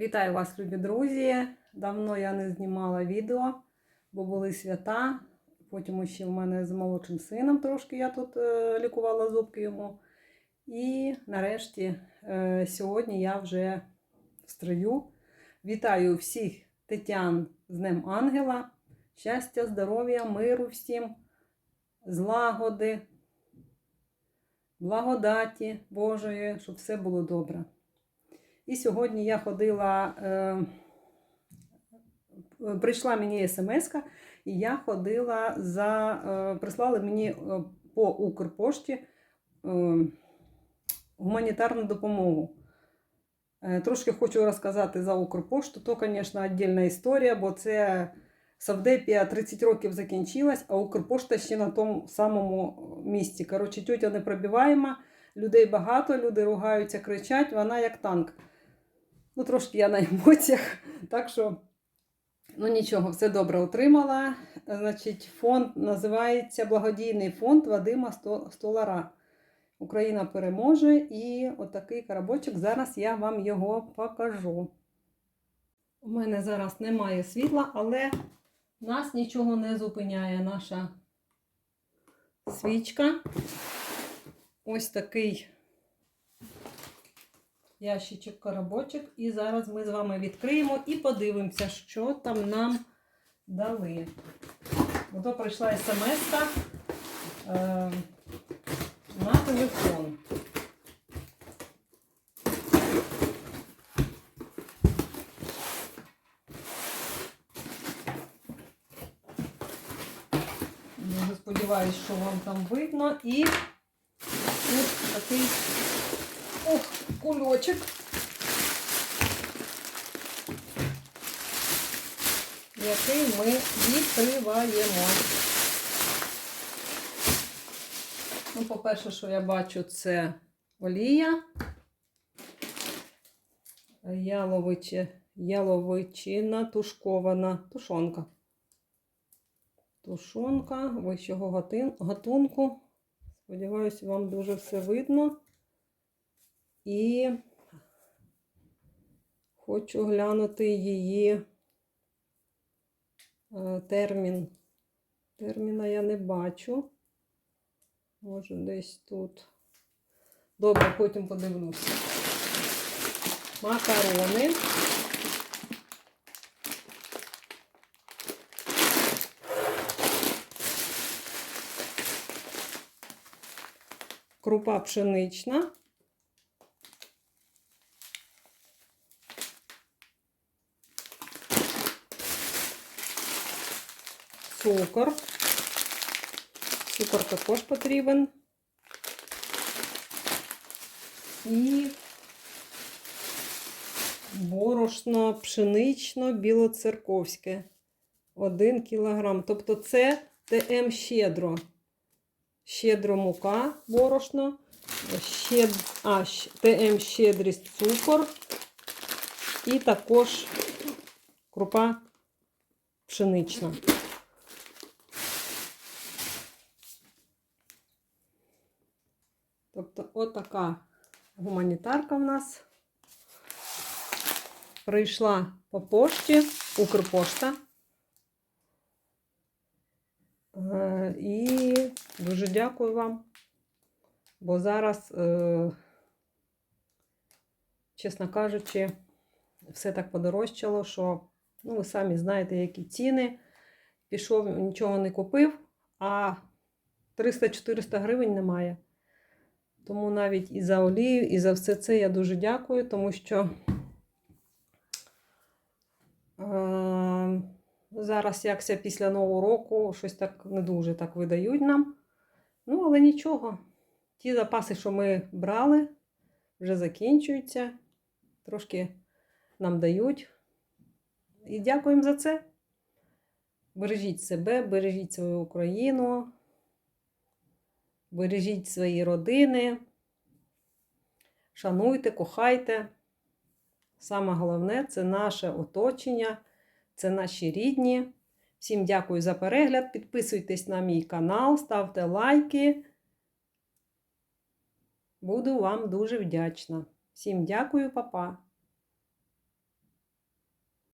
Вітаю вас, любі друзі! Давно я не знімала відео, бо були свята. Потім ще в мене з молодшим сином трошки я тут е, лікувала зубки йому. І нарешті е, сьогодні я вже в строю. Вітаю всіх Тетян з Днем Ангела. Щастя, здоров'я, миру всім, злагоди, благодаті Божої, щоб все було добре. І сьогодні я ходила, е, прийшла мені смс, і я ходила за, е, прислали мені е, по Укрпошті е, гуманітарну допомогу. Е, трошки хочу розказати за Укрпошту. То, звісно, віддільна історія, бо це Савдепія 30 років закінчилась, а Укрпошта ще на тому самому місці. Коротше, тютя непробиваєма, людей багато, люди ругаються, кричать, вона як танк. Ну, трошки я на емоціях. Так що, ну нічого, все добре отримала. Значить, фонд називається Благодійний фонд Вадима Столара. Україна переможе. І отакий коробочок. Зараз я вам його покажу. У мене зараз немає світла, але нас нічого не зупиняє наша свічка. Ось такий ящичок коробочок. І зараз ми з вами відкриємо і подивимося, що там нам дали. Ото прийшла смс е, на телефон. Сподіваюсь, що вам там видно. І ось такий ох, кульочок. Який ми відкриваємо. Ну, по-перше, що я бачу, це олія, яловичі, яловичина тушкована, тушонка. Тушонка вищого гатунку. Сподіваюся, вам дуже все видно. І хочу глянути її е, термін. Терміна я не бачу. Може, десь тут. Добре, потім подивлюся. Макарони. Крупа пшенична. Цукор. Цукор також потрібен. І борошно пшенично білоцерковське. 1 кілограм. Тобто це ТМ щедро. Щедро мука борошно, щед... а, ТМ щедрість цукор. І також крупа пшенична. Тобто отака гуманітарка в нас прийшла по пошті, Укрпошта. Е, і дуже дякую вам, бо зараз, е, чесно кажучи, все так подорожчало, що, ну, ви самі знаєте, які ціни. Пішов, нічого не купив, а 300-400 гривень немає. Тому навіть і за олію, і за все це я дуже дякую, тому що е, зараз якся після Нового року щось так не дуже так видають нам. Ну, але нічого. Ті запаси, що ми брали, вже закінчуються. Трошки нам дають. І дякуємо за це. Бережіть себе, бережіть свою Україну. Бережіть свої родини, шануйте, кохайте. Саме головне це наше оточення, це наші рідні. Всім дякую за перегляд. Підписуйтесь на мій канал, ставте лайки. Буду вам дуже вдячна. Всім дякую, папа!